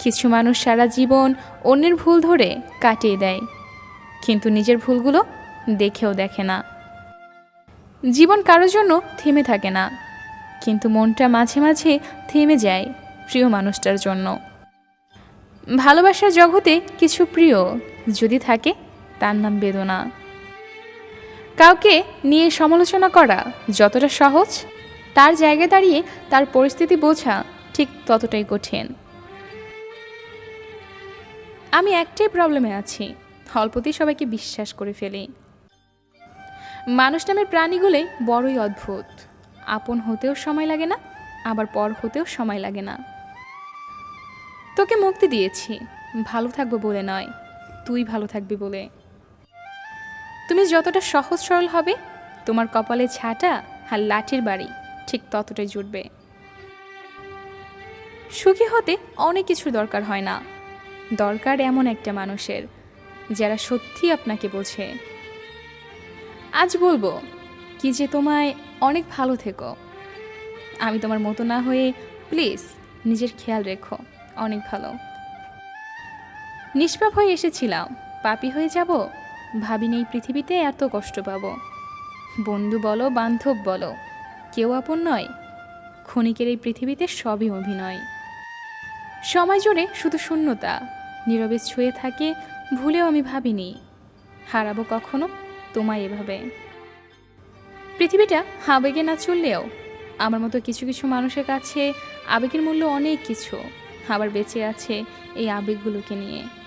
কিছু মানুষ সারা জীবন অন্যের ভুল ধরে কাটিয়ে দেয়। কিন্তু নিজের ভুলগুলো দেখেও দেখে না। জীবন কারোর জন্য থেমে থাকে না। কিন্তু মনটা মাঝে মাঝে থেমে যায় প্রিয় মানুষটার জন্য। ভালোবাসার জগতে কিছু প্রিয় যদি থাকে, তার নাম বেদনা। কাউকে নিয়ে সমালোচনা করা যতটা সহজ, তার জায়গায় দাঁড়িয়ে তার পরিস্থিতি বোঝা ঠিক ততটাই কঠিন। আমি একটাই প্রবলেমে আছি। অল্পতেই সবাইকে বিশ্বাস করে ফেলি। মানুষ নামের প্রাণীগুলোই বড়ই অদ্ভুত। আপন হতেও সময় লাগে না, আবার পর হতেও সময় লাগে না। তোকে মুক্তি দিয়েছি। ভালো থাকব বলে নয়, তুই ভালো থাকবি বলে। তুমি যতটা সহজ সরল হবে, তোমার কপালে ছাটা আর লাঠির বাড়ি ঠিক ততটাই জুটবে। সুখী হতে অনেক কিছুর দরকার হয় না। দরকার এমন একটা মানুষের, যারা সত্যি আপনাকে বোঝে। আজ বলব কি যে তোমায় অনেক ভালো থেকো। আমি তোমার মতো না হয়ে প্লিজ নিজের খেয়াল রেখো, অনেক ভালো। নিষ্পাপ হয়ে এসেছিলাম, পাপি হয়ে যাব ভাবিনি এই পৃথিবীতে এত কষ্ট পাবো। বন্ধু বলো, বান্ধব বলো, কেউ আপন নয়, ক্ষণিকের এই পৃথিবীতে সবই অভিনয়। সময় জুড়ে শুধু শূন্যতা নীরবে ছুঁয়ে থাকে, ভুলেও আমি ভাবিনি। হারাবো কখনো? তোমায় এভাবে। পৃথিবীটা আবেগে না চললেও, আমার মতো কিছু কিছু মানুষের কাছে আবেগের মূল্য অনেক কিছু, আবার বেঁচে আছে এই আবেগগুলোকে নিয়ে।